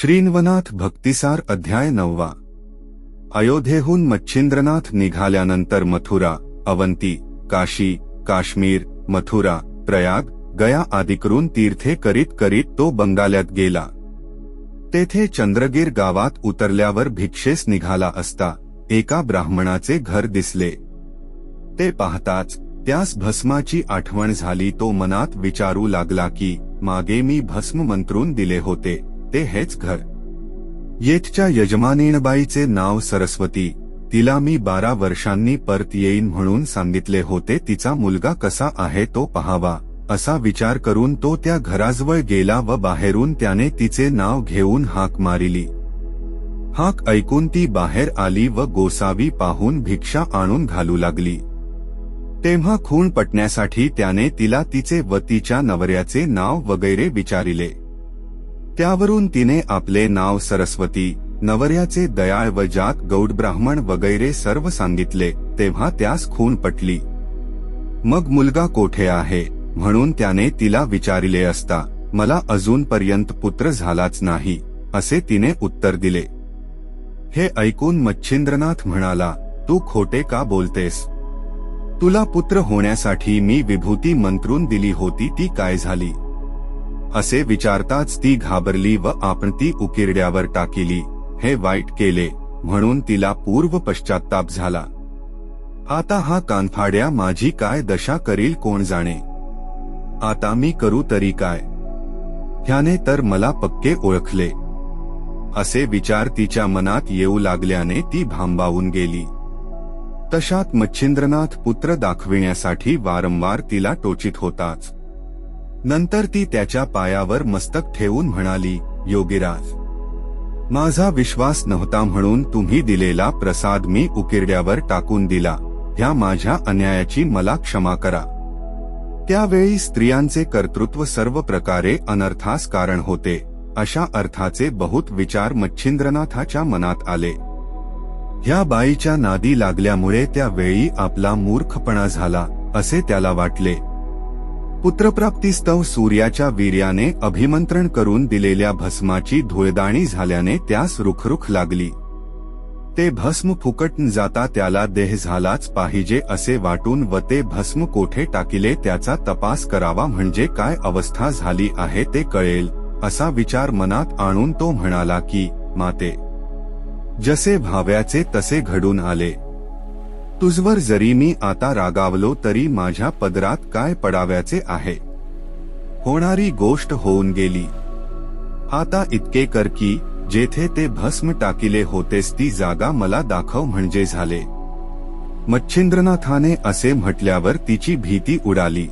श्रीन्वनाथ भक्तिसार अध्याय नववा. अयोध्येहून मच्छिंद्रनाथ निघाल्यानंतर मथुरा अवंती काशी काश्मीर मथुरा प्रयाग गया आदिकरून तीर्थे करीत करीत तो बंगाल्यात गेला. तेथे चंद्रगीर गावात उतरल्यावर भिक्षेस निघाला असता एका ब्राह्मणाचे घर दिसले. ते पाहताच त्यास भस्माची आठवण झाली तो मनात विचारू लागला की मागे मी भस्म मंत्रून दिले होते. ते हेच घर. येथच्या यजमानीणबाईचे नाव सरस्वती. तिला मी बारा वर्षांनी परत येईन म्हणून सांगितले होते तिचा मुलगा कसा आहे तो पहावा असा विचार करून तो त्या घराजवळ गेला व बाहेरून त्याने तिचे नाव घेऊन हाक मारिली. हाक ऐकून ती बाहेर आली व गोसावी पाहून भिक्षा आणून घालू लागली. तेव्हा खूण पटण्यासाठी त्याने तिला तिचे व तिच्या नवऱ्याचे नाव वगैरे विचारिले. त्यावरून तिने आपले नाव सरस्वती नवऱ्याचे दयाळ व जात गौड ब्राह्मण वगैरे सर्व सांगितले तेव्हा त्यास खून पटली. मग मुलगा कोठे आहे? म्हणून त्याने तिला विचारिले असता मला अजूनपर्यंत पुत्र झालाच नाही असे तिने उत्तर दिले. हे ऐकून मच्छिंद्रनाथ म्हणाला तू खोटे का बोलतेस? तुला पुत्र होण्यासाठी मी विभूती मंत्रून दिली होती ती काय झाली? असे विचारताच ती घाबरली व आपण ती उकिरड्यावर टाकिली हे वाईट केले म्हणून तिला पूर्व पश्चाताप झाला. आता हा कानफाड्या माझी काय दशा करील कोण जाणे? आता मी करू तरी काय? ह्याने तर मला पक्के ओळखले. असे विचार तिच्या मनात येऊ लागल्याने ती भांबावून गेली. तशात मच्छिंद्रनाथ पुत्र दाखविण्यासाठी वारंवार तिला टोचित होताच. नंतर ती त्याच्या पायावर मस्तक ठेवून म्हणाली योगीराज माझा विश्वास नव्हता म्हणून तुम्ही दिलेला प्रसाद मी उकिरड्यावर टाकून दिला. ह्या माझ्या अन्यायाची मला क्षमा करा. त्यावेळी स्त्रियांचे कर्तृत्व सर्व प्रकारे अनर्थास कारण होते. अशा अर्थाचे बहुत विचार मच्छिंद्रनाथाच्या मनात आले. ह्या बाईच्या नादी लागल्यामुळे त्यावेळी आपला मूर्खपणा झाला असे त्याला वाटले. पुत्रप्राप्तीस्तव सूर्याच्या वीर्याने अभिमंत्रण करून दिलेल्या भस्माची धुळदाणी झाल्याने त्यास रुखरुख लागली. ते भस्म फुकट जाता त्याला देह झालाच पाहिजे असे वाटून व ते भस्म कोठे टाकिले त्याचा तपास करावा म्हणजे काय अवस्था झाली आहे ते कळेल असा विचार मनात आणून तो म्हणाला की माते जसे भाव्याचे तसे घडून आले. तुझवर जरी मी आता रागावलो तरी माझ्या पदरात काय पडाव्याचे आहे. होणारी गोष्ट होऊन गेली. आता इतके कर की जेथे ते भस्म टाकिले होतेस ती जागा मला दाखव म्हणजे झाले. मच्छिंद्रनाथाने असे म्हटल्यावर तिची भीती उडाली.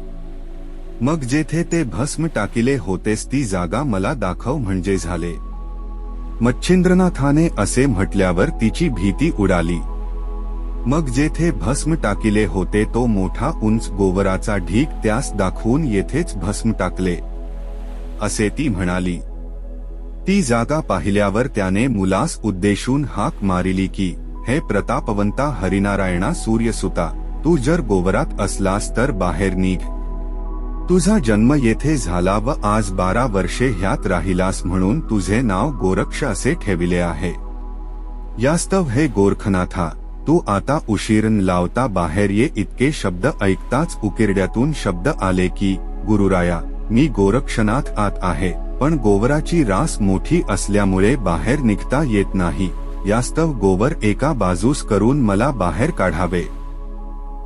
मग जेथे ते भस्म टाकिले होतेस ती जागा मला दाखव म्हणजे झाले. मच्छिंद्रनाथाने असे म्हटल्यावर तिची भीती उडाली. मग जेथे भस्म टाकिले होते तो मोठा उंच गोवराचा ढीक त्यास दाखवून येथेच भस्म टाकले. असे ती म्हणाली. ती जागा पाहिल्यावर त्याने मुलास उद्देशून हाक मारिली की हे प्रतापवंता हरिनारायणा सूर्यसुता तू जर गोवरात असलास तर बाहेर निघ. तुझा जन्म येथे झाला व आज बारा वर्षे ह्यात राहिलास म्हणून तुझे नाव गोरक्ष असे ठेविले आहे. यास्तव हे गोरखनाथा तू आता उशीरन लावता बाहेर ये इतके शब्द ऐकताच उकिरड्यातून शब्द आले की गुरुराया मी गोरक्षनाथ आत आहे पण गोवराची रास मोठी असल्यामुळे बाहेर निघता येत नाही. यास्तव गोवर एका बाजूस करून मला बाहेर काढावे.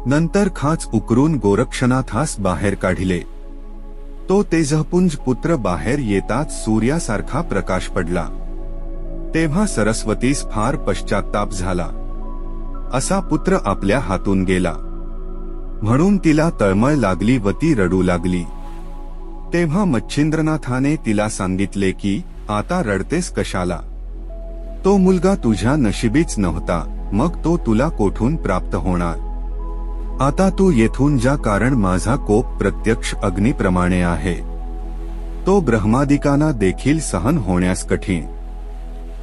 नंतर खाच उकरून गोरक्षनाथास बाहेर काढिले. तो तेजपुंज पुत्र बाहेर येताच सूर्यासारखा प्रकाश पडला. तेव्हा सरस्वतीस फार पश्चाताप झाला. असा पुत्र आपल्या हातून गेला. म्हणून तिला तळमळ लागली व ती रडू लागली. तेव्हा मच्छिंद्रनाथाने तिला सांगितले की आता रडतेस कशाला? तो मुलगा तुझ्या नशिबीच नव्हता मग तो तुला कोठून प्राप्त होणार? आता तू येथून जा कारण माझा कोप प्रत्यक्ष अग्निप्रमाणे आहे. तो ब्रह्मादिकांना देखील सहन होण्यास कठीण.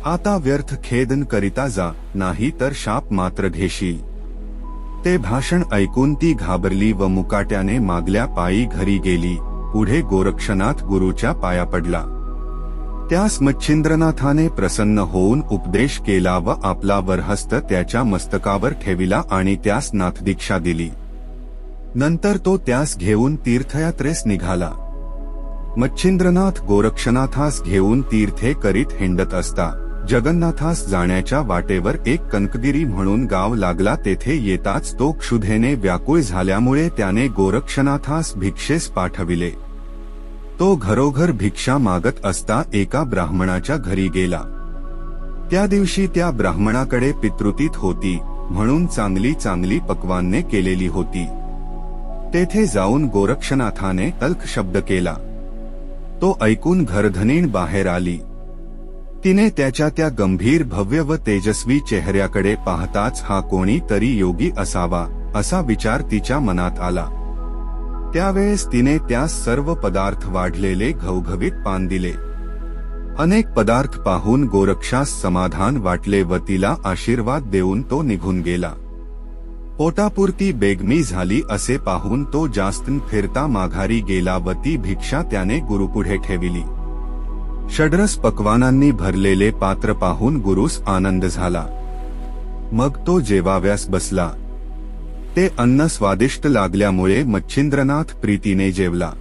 आता व्यर्थ खेदन करिता जा नाही तर शाप मात्र घेशील ते भाषण ऐकून ती घाबरली व मुकाट्याने मागल्या पायी घरी गेली पुढे गोरक्षनाथ गुरुच्या पाया पडला. त्यास मच्छिंद्रनाथाने प्रसन्न होऊन उपदेश केला व आपला वरहस्त त्याच्या मस्तकावर ठेविला आणि त्यास नाथदीक्षा दिली. नंतर तो त्यास घेऊन तीर्थयात्रेस निघाला. मच्छिंद्रनाथ गोरक्षनाथास घेऊन तीर्थे करीत हिंडत असता. जगन्नाथास जाण्याच्या वाटेवर एक कनकगिरी म्हणून गाव लागला तेथे येताच तो क्षुधेने व्याकुळ झाल्यामुळे त्याने गोरक्षनाथास भिक्षेस पाठविले. तो घरोघर भिक्षा मागत असता एका ब्राह्मणाच्या घरी गेला. त्या दिवशी त्या ब्राह्मणाकडे पितृतीत होती म्हणून चांगली चांगली पक्वान्ने केलेली होती. तेथे जाऊन गोरक्षनाथाने तल्ख शब्द केला. तो ऐकून घरधनीण बाहेर आली. तिने त्याच्या त्या गंभीर भव्य व तेजस्वी चेहऱ्याकडे पाहताच हा कोणी तरी योगी असावा असा विचार तिच्या मनात आला. त्यावेळेस तिने त्यास सर्व पदार्थ वाढलेले घवघवीत पान दिले. अनेक पदार्थ पाहून गोरक्षास समाधान वाटले व तिला आशीर्वाद देऊन तो निघून गेला. पोटापुरती बेगमी झाली असे पाहून तो जास्त फिरता माघारी गेला व ती भिक्षा त्याने गुरुपुढे ठेविली. षड्रस पकवानांनी भरलेले पात्र पाहून गुरुस आनंद झाला. मग तो जेवाव्यास बसला. ते अन्न स्वादिष्ट लागल्यामुळे मच्छिंद्रनाथ प्रीतीने जेवला.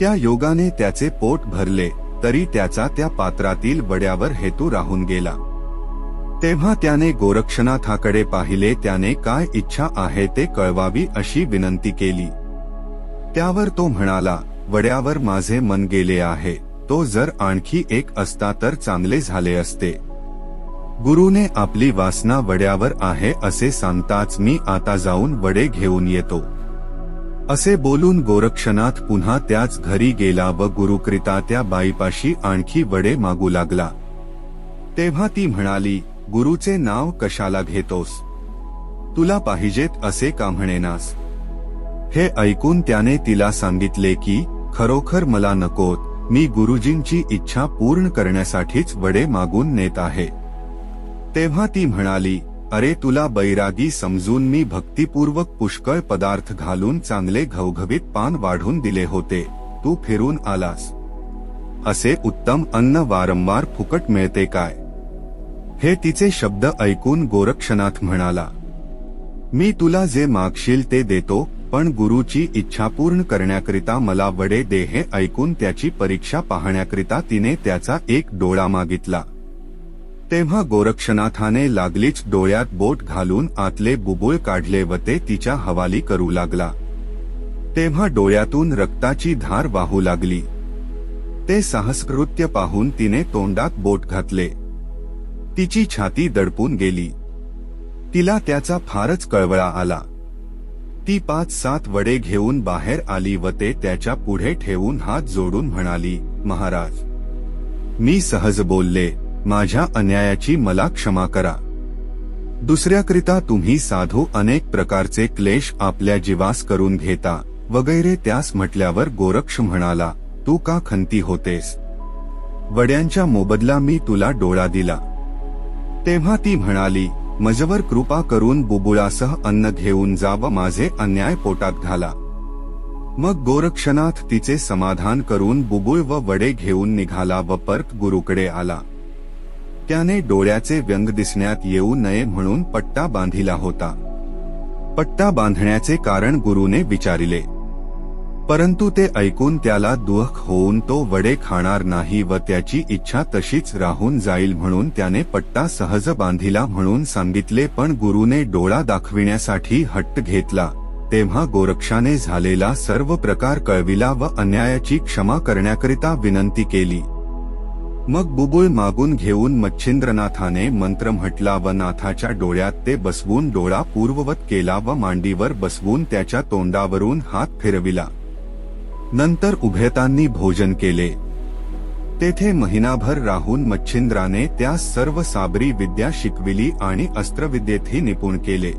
त्या योगाने त्याचे पोट भरले तरी त्याचा त्या पात्रातील वड्यावर हेतू राहून गेला. तेव्हा त्याने गोरक्षनाथाकडे पाहिले त्याने काय इच्छा आहे ते कळवावी अशी विनंती केली. त्यावर तो म्हणाला वड्यावर माझे मन गेले आहे. तो जर आणखी एक असता तर चांगले झाले असते. गुरुने आपली वासना वड्यावर आहे असे सांगताच मी आता जाऊन वडे घेऊन येतो. असे बोलून गोरक्षनाथ पुन्हा त्याच घरी गेला व गुरुकृता त्या बाईपाशी आणखी वडे मागू लागला. तेव्हा ती म्हणाली गुरुचे नाव कशाला घेतोस? तुला पाहिजेत असे का म्हणेनास हे ऐकून त्याने तिला सांगितले की खरोखर मला नकोत. मी गुरुजींची इच्छा पूर्ण करण्यासाठीच वडे मागून नेत आहे. तेव्हा ती म्हणाली अरे तुला बैरागी समजून मी भक्तिपूर्वक पुष्कळ पदार्थ घालून चांगले घवघवीत पान वाढून दिले होते. तू फिरून आलास. असे उत्तम अन्न वारंवार फुकट मिळते काय? हे तिचे शब्द ऐकून गोरक्षनाथ म्हणाला मी तुला जे मागशील ते देतो पण गुरुची इच्छा पूर्ण करण्याकरिता मला वडे दे हे ऐकून त्याची परीक्षा पाहण्याकरिता तिने त्याचा एक डोळा मागितला. तेव्हा गोरक्षनाथाने लागलीच डोळ्यात बोट घालून आतले बुबुळ काढले व ते तिच्या हवाली करू लागला. तेव्हा डोळ्यातून रक्ताची धार वाहू लागली. ते साहसकृत्य पाहून तिने तोंडात बोट घातले. तिची छाती दडपून गेली. तिला त्याचा फारच कळवळा आला. ती पाच सात वडे घेऊन बाहेर आली व ते त्याच्या पुढे ठेवून हात जोडून म्हणाली महाराज मी सहज बोलले माझ्या अन्यायाची मला क्षमा करा. दुसऱ्याकरिता तुम्ही साधू अनेक प्रकारचे क्लेश आपल्या जीवास करून घेता. वगैरे त्यास म्हटल्यावर गोरक्ष म्हणाला तू का खंती होतेस? वड्यांच्या मोबदला मी तुला डोळा दिला. तेव्हा ती म्हणाली मजवर कृपा करून बुबुळासह अन्न घेऊन जा व माझे अन्याय पोटात घाला. मग गोरक्षनाथ तिचे समाधान करून बुबुळ व वडे घेऊन निघाला व परत गुरुकडे आला. त्याने डोळ्याचे व्यंग दिसण्यात येऊ नये म्हणून पट्टा बांधिला होता. पट्टा बांधण्याचे कारण गुरुने विचारिले. परंतु ते ऐकून त्याला दुःख होऊन तो वडे खाणार नाही व त्याची इच्छा तशीच राहून जाईल म्हणून त्याने पट्टा सहज बांधिला म्हणून सांगितले पण गुरुने डोळा दाखविण्यासाठी हट्ट घेतला. तेव्हा गोरक्षाने झालेला सर्व प्रकार कळविला व अन्यायाची क्षमा करण्याकरिता विनंती केली. मग बुबुळ मागून घेऊन मच्छिंद्रनाथाने मंत्र म्हटला व नाथाच्या डोळ्यात ते बसवून डोळा पूर्ववत केला व मांडीवर बसवून त्याच्या तोंडावरून हात फिरविला. नंतर उभयतांनी भोजन केले. तेथे महिनाभर राहून मच्छिंद्राने त्या सर्व साबरी विद्या शिकविली आणि अस्त्रविद्येतही निपुण केले.